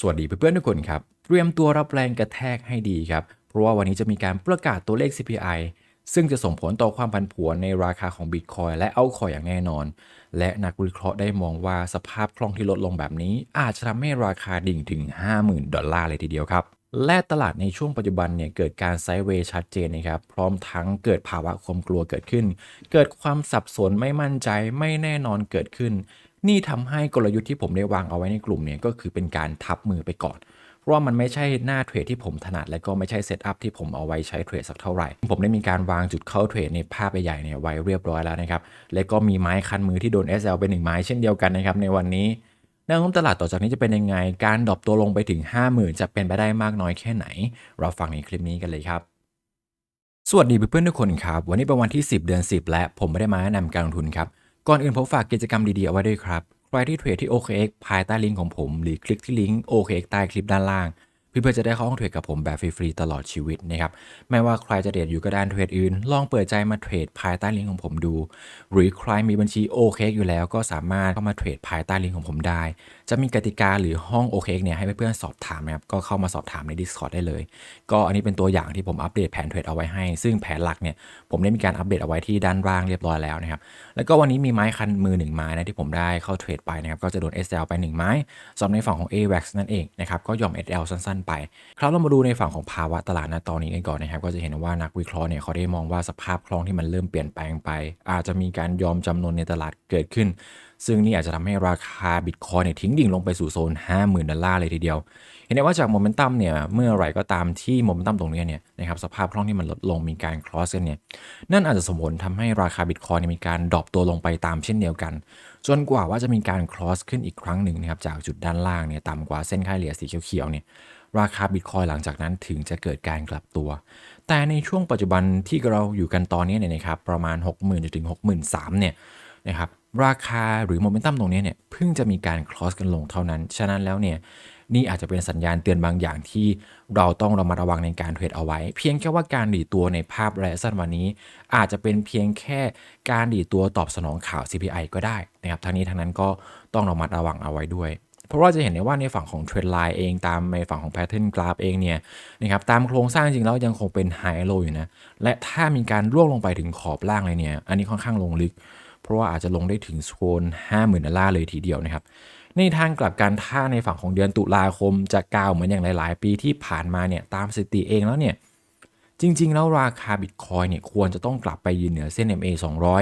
สวัสดีเพื่อนๆทุกคนครับ เตรียมตัวรับแรงกระแทกให้ดีครับ เพราะว่าวันนี้จะมีการประกาศตัวเลข CPI ซึ่งจะส่งผลต่อความผันผวนในราคาของ Bitcoin และเอาคอยอย่างแน่นอน และนักวิเคราะห์ได้มองว่าสภาพคล่องที่ลดลงแบบนี้ อาจจะทำให้ราคาดิ่งถึง 50,000 ดอลลาร์เลยทีเดียวครับ และตลาดในช่วงปัจจุบันเนี่ยเกิดการไซด์เวย์ชัดเจนนะครับ พร้อมทั้งเกิดภาวะความกลัวเกิดขึ้น เกิดความสับสนไม่มั่นใจไม่แน่นอนเกิดขึ้น นี่ทำให้กลยุทธ์ที่ผมได้วางเอาไว้ในกลุ่มเนี่ยก็คือเป็นการทับมือไปก่อน เพราะว่ามันไม่ใช่หน้าเทรดที่ผมถนัด และก็ไม่ใช่เซตอัพที่ผมเอาไว้ใช้เทรดสักเท่าไหร่ ผมได้มีการวางจุดเข้าเทรดในภาพใหญ่ๆเนี่ยไว้เรียบร้อยแล้วนะครับ และก็มีไม้คันมือที่โดน SL เป็นหนึ่งไม้เช่นเดียวกันนะครับในวันนี้แนวโน้มตลาดต่อจากนี้จะเป็นยังไง การดรอปตัวลงไปถึง 50,000 จะเป็นไปได้มากน้อยแค่ไหน เราฟังในคลิปนี้กันเลยครับสวัสดีเพื่อนๆทุกคนครับ วันนี้เป็นวันที่ 10 เดือน 10 และผมไม่ได้มาแนะนำการลงทุนครับ ก่อนอื่นผมฝากกิจกรรมดีๆ เอาไว้ด้วยครับ ใครที่เทรดที่ OKX ภายใต้ลิงก์ของผม หรือคลิกที่ลิงก์ OKX ใต้คลิปด้านล่าง เพื่อๆจะได้เข้าห้องเทรดกับผมแบบฟรีๆตลอดชีวิตนะครับไม่ว่าใครจะเทรดอยู่ก็ด้านเทรดอื่น ลองเปิดใจมาเทรดภายใต้ลิงก์ของผมดู หรือใครมีบัญชี OKX อยู่แล้วก็สามารถเข้ามาเทรดภายใต้ลิงก์ของผมได้ จะมีกติกาหรือห้อง OKX เนี่ยให้เพื่อนๆสอบถามนะครับก็เข้ามาสอบถามใน Discord ได้เลย ก็อันนี้เป็นตัวอย่างที่ผมอัปเดตแผนเทรดเอาไว้ให้ ซึ่งแผนหลักเนี่ยผมได้มีการอัปเดตเอาไว้ที่ด้านล่างเรียบร้อยแล้วนะครับแล้วก็วันนี้มีไม้คันมือ1ไม้นะที่ผมได้เข้าเทรดไปนะครับก็จะโดน SL ไป1ไม้สำหรับในฝั่งของ AVAX นั่นเองนะครับก็ยอม SL สั้นไป ครับเรามาดูในฝั่งของภาวะตลาดณตอนนี้กันก่อนนะครับ ก็จะเห็นว่านักวิเคราะห์เนี่ยเขาได้มองว่าสภาพคล่องที่มันเริ่มเปลี่ยนแปลงไป อาจจะมีการยอมจำนวนในตลาดเกิดขึ้น ซึ่งนี่อาจจะทำให้ราคาบิตคอยเนี่ยทิ้งดิ่งลงไปสู่โซน 50,000 ดอลลาร์เลยทีเดียว เห็นได้ว่าจากโมเมนตัมเนี่ยเมื่อไหร่ก็ตามที่โมเมนตัมตรงนี้เนี่ยนะครับสภาพคล่องที่มันลดลงมีการคลอสกันเนี่ยนั่นอาจจะสมผลทำให้ราคาบิตคอยเนี่ยมีการดรอปตัวลงไปตามเช่นเดียวกัน จนกว่าว่าจะมีการคลอสขึ้นอีกครั้งหนึ่งนะครับจากจุดด้านล่างเนี่ยต่ำกว่าเส้นค่าเฉลี่ยสีเขียวๆเนี่ยราคาบิตคอยหลังจากนั้นถึงจะเกิดการกลับตัว แต่ในช่วงปัจจุบันที่เราอยู่กันตอนนี้เนี่ยนะครับประมาณ 60,000จนถึง 63,000เนี่ยนะครับ ราคาหรือโมเมนตัมตรงนี้เนี่ยเพิ่งจะมีการคลอสกันลงเท่านั้น ฉะนั้นแล้วเนี่ยนี่อาจจะเป็นสัญญาณเตือนบางอย่างที่เราต้องระมัดระวังในการเทรดเอาไว้ เพียงแค่ว่าการดีตัวในภาพระยะสั้นวันนี้ อาจจะเป็นเพียงแค่การดีตัวตอบสนองข่าว CPI ก็ได้นะครับทั้งนี้ทั้งนั้นก็ต้องระมัดระวังเอาไว้ด้วย เพราะว่าจะเห็นได้ว่าในฝั่งของเทรนไลน์เองตามในฝั่งของแพทเทิร์นกราฟเองเนี่ยนะครับตามโครงสร้างจริงแล้วยังคงเป็นไฮโลอยู่นะและถ้ามีการร่วงลงไปถึงขอบล่างเลยเนี่ยอันนี้ค่อนข้างลงลึก เพราะว่าอาจจะลงได้ถึงโซน50,000ดอลลาร์เลยทีเดียวนะครับ ในทางกลับกันถ้าในฝั่งของเดือนตุลาคมจะก้าวเหมือนอย่างหลาย ๆ ปีที่ผ่านมาเนี่ยตามสถิติเองแล้วเนี่ยจริง ๆ แล้วราคาบิตคอยเนี่ยควรจะต้องกลับไปยืนเหนือเส้น MA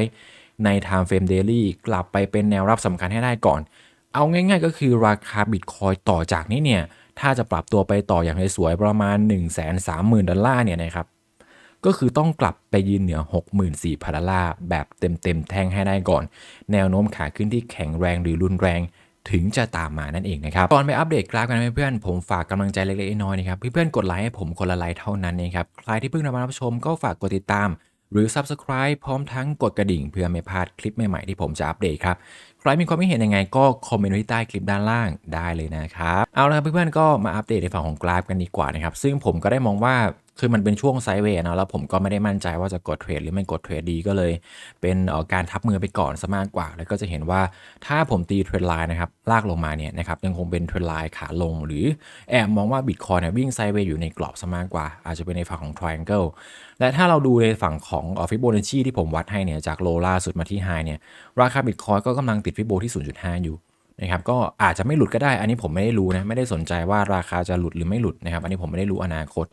200 ใน Time Frame Daily กลับไปเป็นแนวรับสำคัญให้ได้ก่อน เอาง่าย ๆ ก็คือราคาบิตคอยต่อจากนี้เนี่ยถ้าจะปรับตัวไปต่ออย่างสวยๆประมาณ 1 3 0 0 0 0 ดอลลาร์เนี่ยนะครับ ก็คือต้องกลับไปยืนเหนือ 64,000ดอลลาร์แบบเต็มๆ แท่งให้ได้ก่อน แนวโน้มขาขึ้นที่แข็งแรงหรือรุนแรงถึงจะตามมานั่นเองนะครับ ก่อนไปอัปเดตกราฟกันะเพื่อนๆผมฝากกำลังใจเล็กๆน้อยๆนะครับเพื่อนๆกดไลค์ให้ผมคนละไลค์เท่านั้นนะครับใครที่เพิ่งมารับชมก็ฝากกดติดตาม หรือ Subscribe พร้อมทั้งกดกระดิ่ง เพื่อไม่พลาดคลิปใหม่ๆที่ผมจะอัปเดตครับใครมีความคิดเห็นยังไงก็คอมเมนต์ไว้ที่ใต้คลิปด้านล่างได้เลยนะครับเอาละครับเพื่อนๆก็มาอัปเดตในฝั่งของกราฟกันดีกว่านะครับซึ่งผมก็ได้มองว่า คือมันเป็นช่วงไซเวย์นะแล้วผมก็ไม่ได้มั่นใจว่าจะกดเทรดหรือไม่กดเทรดดีก็เลย เป็นออการทับมือไปก่อนซะมากกว่า แล้วก็จะเห็นว่าถ้าผมตีเทรนไลน์นะครับลากลงมาเนี่ยนะครับยังคงเป็นเทรนไลน์ขาลง หรือแอบมองว่าบิตคอยเนี่ยวิ่งไซเวย์อยู่ในกรอบซะมากกว่า อาจจะเป็นในฝั่งของ triangle และถ้าเราดูในฝั่งของฟิโบนัชชีที่ผมวัดให้เนี่ยจากโลล่าสุดมาที่ไฮเนี่ยราคาบิตคอยก็กำลังติดฟิโบที่ 0.5 อยู่นะครับก็อาจจะไม่หลุดก็ได้ อันนี้ผมไม่ได้รู้นะ ไม่ได้สนใจว่าราคาจะหลุดหรือไม่หลุดนะครับ อันนี้ผมไม่ได้รู้อนาคต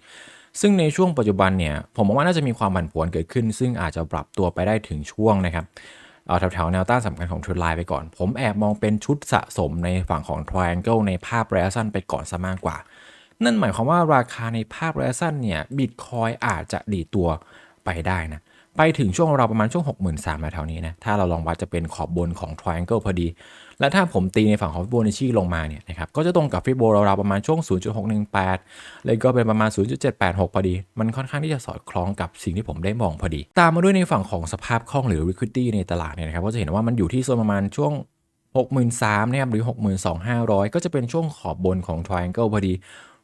ซึ่งในช่วงปัจจุบันเนี่ยผมมองว่าน่าจะมีความผันผวนเกิดขึ้น ซึ่งอาจจะปรับตัวไปได้ถึงช่วงนะครับเอาแถวๆแนวต้านสำคัญของเทรนไลน์ไปก่อน ผมแอบมองเป็นชุดสะสมในฝั่งของ Triangle ในภาพระยะสั้นไปก่อนซะมากกว่า นั่นหมายความว่าราคาในภาพระยะสั้นเนี่ยบิตคอยอาจจะดีตัวไปได้นะ ไปถึงช่วงเราประมาณช่วง 63,000แถวนี้นะ ถ้าเราลองวัดจะเป็นขอบบนของ Triangle พอดี และถ้าผมตีในฝั่งของฟิโบนัชชีลงมาเนี่ยนะครับ ก็จะตรงกับฟิโบเราประมาณช่วง 0.618เลยก็เป็นประมาณ 0.786 พอดี มันค่อนข้างที่จะสอดคล้องกับสิ่งที่ผมได้มองพอดี ตามมาด้วยในฝั่งของสภาพคล่องหรือ liquidity ในตลาดเนี่ยนะครับ ก็จะเห็นว่ามันอยู่ที่โซนประมาณช่วง63,000นะครับหรือ 62,500 ก็จะเป็นช่วงขอบบนของ Triangle พอดี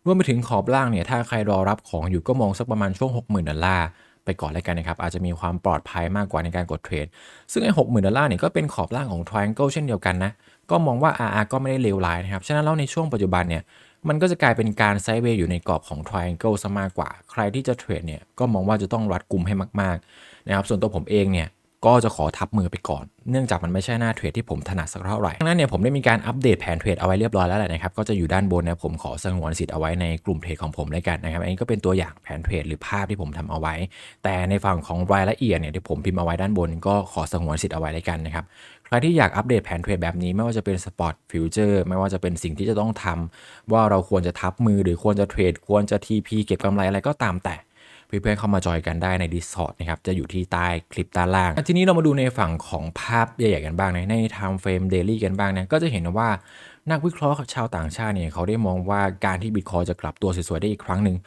รวมไปถึงขอบล่างเนี่ย ถ้าใครรอรับของอยู่ก็มองสักประมาณช่วง 60,000 ดอลลาร์ ไปก่อนแล้วกันนะครับอาจจะมีความปลอดภัยมากกว่าในการกดเทรด ซึ่งไอ้หกหมื่นดอลลาร์เนี่ยก็เป็นขอบล่างของ Triangle เช่นเดียวกันนะก็มองว่า RR ก็ไม่ได้เลวร้ายนะครับ ฉะนั้นแล้วในช่วงปัจจุบันเนี่ย มันก็จะกลายเป็นการไซด์เวย์อยู่ในกรอบของ triangle ซะมากกว่า ใครที่จะเทรดเนี่ย ก็มองว่าจะต้องรัดกลุ่มให้มาก ๆ นะครับ ส่วนตัวผมเองเนี่ย ก็จะขอทับมือไปก่อน เนื่องจากมันไม่ใช่หน้าเทรดที่ผมถนัดสักเท่าไหร่ดังนั้นเนี่ยผมได้มีการอัปเดตแผนเทรดเอาไว้เรียบร้อยแล้วแหละนะครับ ก็จะอยู่ด้านบนนะผมขอสงวนสิทธิ์เอาไว้ในกลุ่มเทรดของผมเลยกันนะครับ อันนี้ก็เป็นตัวอย่างแผนเทรดหรือภาพที่ผมทำเอาไว้ แต่ในฝั่งของรายละเอียดเนี่ยที่ผมพิมพ์เอาไว้ด้านบน ก็ขอสงวนสิทธิ์เอาไว้เลยกันนะครับใครที่อยากอัปเดตแผนเทรดแบบนี้ไม่ว่าจะเป็นสปอตฟิวเจอร์ไม่ว่าจะเป็นสิ่งที่จะต้องทำว่าเราควรจะทับมือหรือควรจะเทรดควรจะ TP เก็บกำไรอะไรก็ตามแต่ เพื่อนๆเข้ามาจอยกันได้ใน Discord นะครับ จะอยู่ที่ใต้คลิปด้านล่าง ทีนี้เรามาดูในฝั่งของภาพใหญ่ๆกันบ้างนะใน Time Frame Daily กันบ้างนะก็จะเห็นว่านักวิเคราะห์ชาวต่างชาติเนี่ยเขาได้มองว่าการที่ Bitcoin จะกลับตัวสวยๆได้อีกครั้งหนึ่ง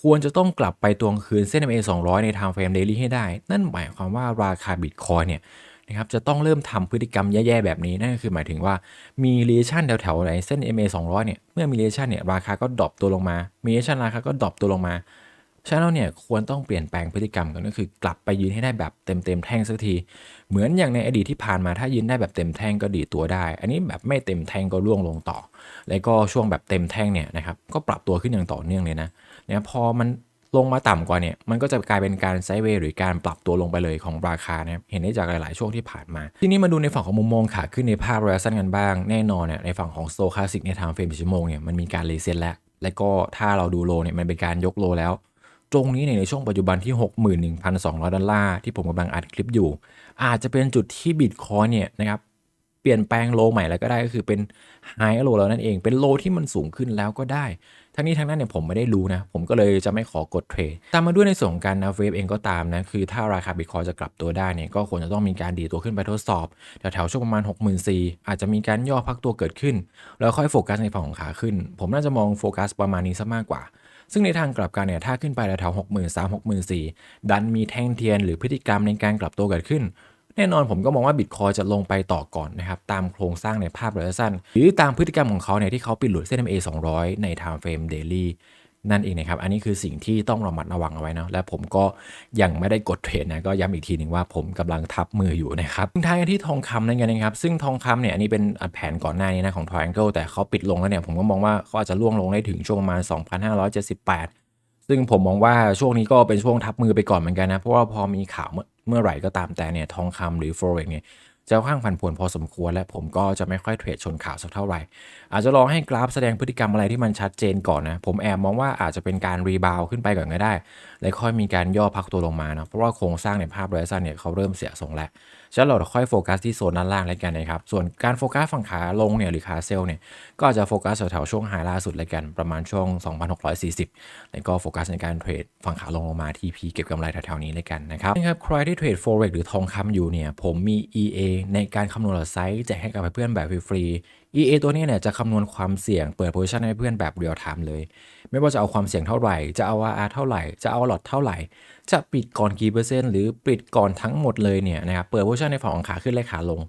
ควรจะต้องกลับไปตวงคืนเส้น MA 200 ใน Time Frame Daily ให้ได้ นั่นหมายความว่าราคา Bitcoin เนี่ยนะครับจะต้องเริ่มทำพฤติกรรมแย่ๆแบบนี้นั่นก็คือหมายถึงว่ามี relation แถวๆไหนเส้น MA 200 เนี่ยเมื่อมี relation เนี่ยราคาก็ดรอปตัวลงมามี relation ราคาก็ดรอปตัวลงมา ฉะนั้นเนี่ยควรต้องเปลี่ยนแปลงพฤติกรรมกันก็คือ กลับไปยืนให้ได้แบบเต็มเต็มแท่งสักที เหมือนอย่างในอดีตที่ผ่านมาถ้ายืนได้แบบเต็มแท่งก็ดีตัวได้ อันนี้แบบไม่เต็มแท่งก็ร่วงลงต่อ แล้วก็ช่วงแบบเต็มแท่งเนี่ยนะครับก็ปรับตัวขึ้นอย่างต่อเนื่องเลยนะเนี่ยพอมันลงมาต่ำกว่าเนี่ยมันก็จะกลายเป็นการไซด์เวย์หรือการปรับตัวลงไปเลยของราคานะครับเห็นได้จากหลาย ๆ ช่วงที่ผ่านมา ทีนี้มาดูในฝั่งของมุมมองขาขึ้นในภาพระยะสั้นกันบ้างแน่นอนเนี่ยในฝั่งของโซคาสิกในทางเฟรมชั่วโมงเนี่ยมันมีการรีเซ็ตแล้วและก็ถ้าเราดูโลเนี่ยมันเป็นการยกโลแล้ว ตรงนี้เนี่ยในช่วงปัจจุบันที่ 61,200 ดอลลาร์ที่ผมกำลังอัดคลิปอยู่ อาจจะเป็นจุดที่บิตคอยเนี่ยนะครับเปลี่ยนแปลงโลใหม่แล้วก็ได้ก็คือเป็นไฮโลแล้วนั่นเองเป็นโลที่มันสูงขึ้นแล้วก็ได้ ทั้งนี้ทั้งนั้นเนี่ยผมไม่ได้รู้นะ ผมก็เลยจะไม่ขอกดเทรดตามมาด้วยในส่วนของการนะเวฟเองก็ตามนะ คือถ้าราคาบิตคอยจะกลับตัวได้เนี่ยก็ควรจะต้องมีการดีตัวขึ้นไปทดสอบ แถวๆช่วงประมาณ 64,000อาจจะมีการย่อพักตัวเกิดขึ้น แล้วค่อยโฟกัสในฝั่งของขาขึ้น ผมน่าจะมองโฟกัสประมาณนี้ซะมากกว่า ซึ่งในทางกลับกันเนี่ยถ้าขึ้นไปแถวหกหมื่นสามหกหมื่นสี่ดันมีแท่งเทียนหรือพฤติกรรมในการกลับตัวเกิดขึ้น แน่นอนผมก็มองว่าบิตคอยจะลงไปต่อก่อนนะครับ ตามโครงสร้างในภาพระยะสั้น หรือตามพฤติกรรมของเขาเนี่ยที่เขาปิดหลุดเส้น MA 200 ใน Time Frame Daily นั่นเองนะครับ อันนี้คือสิ่งที่ต้องระมัดระวังเอาไว้นะและผมก็ยังไม่ได้กดเทรดนะก็ย้ำอีกทีหนึ่งว่าผมกำลังทับมืออยู่นะครับทิ้งท้ายกันที่ทองคำนั่นกันนะครับ ซึ่งทองคำเนี่ยอันนี้เป็นแผนก่อนหน้านี้นะของ Triangle แต่เขาปิดลงแล้วเนี่ยผมก็มองว่าเขาอาจจะล่วงลงได้ถึงช่วงประมาณ 2,578 ซึ่งผมมองว่าช่วงนี้ก็เป็นช่วงทับมือไปก่อนเหมือนกันนะเพราะว่าพอมีข่าวเมื่อเมื่อไหร่ก็ตามแต่เนี่ยทองคำหรือ forex เนี่ย จะค่อนข้างผันผวนพอสมควร และผมก็จะไม่ค่อยเทรดชนข่าวสักเท่าไหร่ อาจจะลองให้กราฟแสดงพฤติกรรมอะไรที่มันชัดเจนก่อนนะ ผมแอบมองว่าอาจจะเป็นการรีบาวขึ้นไปก่อนก็ได้ แล้วค่อยมีการย่อพักตัวลงมาเนาะเพราะว่าโครงสร้างในภาพระยะสั้นเนี่ยเขาเริ่มเสียทรงแล้ว ฉะนั้นเราค่อยโฟกัสที่โซนด้านล่างแล้วกันนะครับส่วนการโฟกัสฝั่งขาลงเนี่ยหรือขาเซลล์เนี่ยก็จะโฟกัสแถวๆช่วงไฮล่าสุดเลยกันประมาณช่วง 2,640แล้วก็โฟกัสในการเทรดฝั่งขาลงลงมา TP เก็บกำไรแถวๆนี้เลยกันนะครับนะครับใครที่เทรด forex หรือทองคำอยู่เนี่ยผมมี EA ในการคำนวณไซส์แจกให้กับเพื่อนแบบฟรีๆ EA ตัวนี้เนี่ยจะคำนวณความเสี่ยงเปิดโพซิชันให้เพื่อนแบบเรียลไทม์เลย ไม่ว่าจะเอาความเสี่ยงเท่าไหร่ จะเอา RR เท่าไหร่ จะเอาหลอดเท่าไหร่ จะปิดก่อนกี่เปอร์เซ็นต์หรือปิดก่อนทั้งหมดเลยเนี่ยนะครับ เปิดโพซิชันในฝั่งของขาขึ้นและขาลง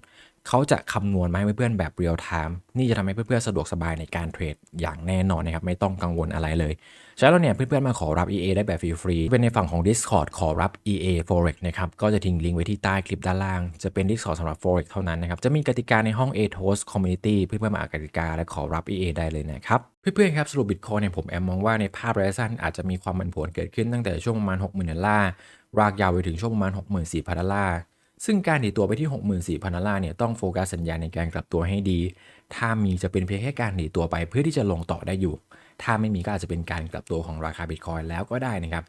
เขาจะคำนวณมาให้เพื่อนๆแบบเรียลไทม์นี่จะทำให้เพื่อนๆสะดวกสบายในการเทรดอย่างแน่นอนนะครับ ไม่ต้องกังวลอะไรเลยฉะนั้แล้วเนี่ยเพื่อนๆมาขอรับ EA ได้แบบฟรีๆเป็นในฝั่งของ Discord ขอรับ EA Forex นะครับ ก็จะทิ้งลิงก์ไว้ที่ใต้คลิปด้านล่าง จะเป็น Discord สำหรับ Forex เท่านั้นนะครับ จะมีกติกาในห้อง a t o s Community เพื่อนๆมาอ่านกติกาและขอรับ EA ได้เลยนะครับเพื่อนๆครับสรุป Bitcoin เนี่ยผมแอมมองว่าในภาพระยะสั้นอาจจะมีความผันผวนเกิดขึ้นตั้งแต่ช่วงประมาณ60,000ดอลลาร์รากยาวไปถึงช่วงประมาณ64,000ดอลลาร์ ซึ่งการดีตัวไปที่ 64,000ดอลลาร์เนี่ยต้องโฟกัสสัญญาในการกลับตัวให้ดี ถ้ามีจะเป็นเพียงแค่การดีตัวไปเพื่อที่จะลงต่อได้อยู่ ถ้าไม่มีก็อาจจะเป็นการกลับตัวของราคาบิตคอยแล้วก็ได้นะครับ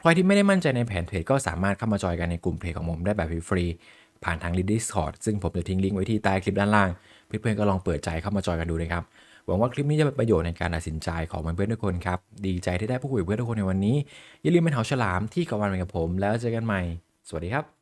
ใครที่ไม่ได้มั่นใจในแผนเทรดก็สามารถเข้ามาจอยกันในกลุ่มเทรดของผมได้แบบฟรีๆผ่านทาง Discord ซึ่งผมจะทิ้งลิงก์ไว้ที่ใต้คลิปด้านล่าง เพื่อนๆก็ลองเปิดใจเข้ามาจอยกันดูนะครับหวังว่าคลิปนี้จะเป็นประโยชน์ในการตัดสินใจของเพื่อนๆทุกคนครับ ดีใจที่ได้พูดคุยกับเพื่อนทุกคนในวันนี้ อย่าลืมเป็นเหาฉลามที่กวันไปกับผม แล้วเจอกันใหม่ สวัสดีครับ